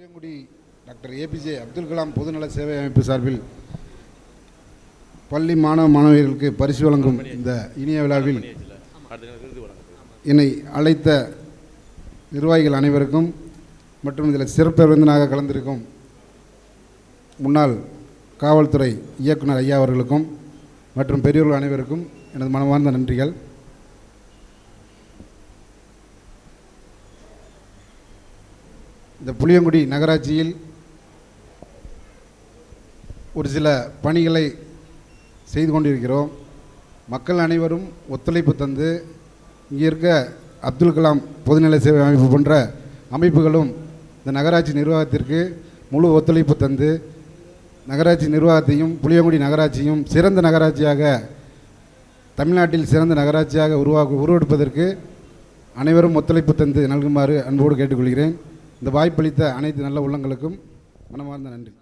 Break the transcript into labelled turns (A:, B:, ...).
A: Puliyangudi doctor APJ Abdul Kalam பொதுநல சேவை அமைப்பு சார்பில் பள்ளி மாணவ மாணவியர்களுக்கு பரிசு வழங்கும் இந்த இனிய விழாவில் என்னை அழைத்த நிர்வாகிகள் அனைவருக்கும் மற்றும் இதில் சிறப்பு விருந்தினராக கலந்திருக்கும் முன்னாள் காவல்துறை இயக்குனர் ஐயா அவர்களுக்கும் மற்றும் பெரியோர்கள் அனைவருக்கும் எனது மனமார்ந்த நன்றிகள். இந்த புளியங்குடி நகராட்சியில் ஒரு சில பணிகளை செய்து கொண்டிருக்கிறோம். மக்கள் அனைவரும் ஒத்துழைப்பு தந்து இங்கே இருக்க அப்துல் கலாம் பொதுநிலை சேவை அமைப்பு போன்ற அமைப்புகளும் இந்த நகராட்சி நிர்வாகத்திற்கு முழு ஒத்துழைப்பு தந்து நகராட்சி நிர்வாகத்தையும் புளியங்குடி நகராட்சியும் சிறந்த நகராட்சியாக தமிழ்நாட்டில் சிறந்த நகராட்சியாக உருவாக்கு உருவெடுப்பதற்கு அனைவரும் ஒத்துழைப்பு தந்து நல்குமாறு அன்போடு கேட்டுக்கொள்கிறேன். இந்த வாய்ப்பளித்த அனைத்து நல்ல உள்ளங்களுக்கும் மனமார்ந்த நன்றி.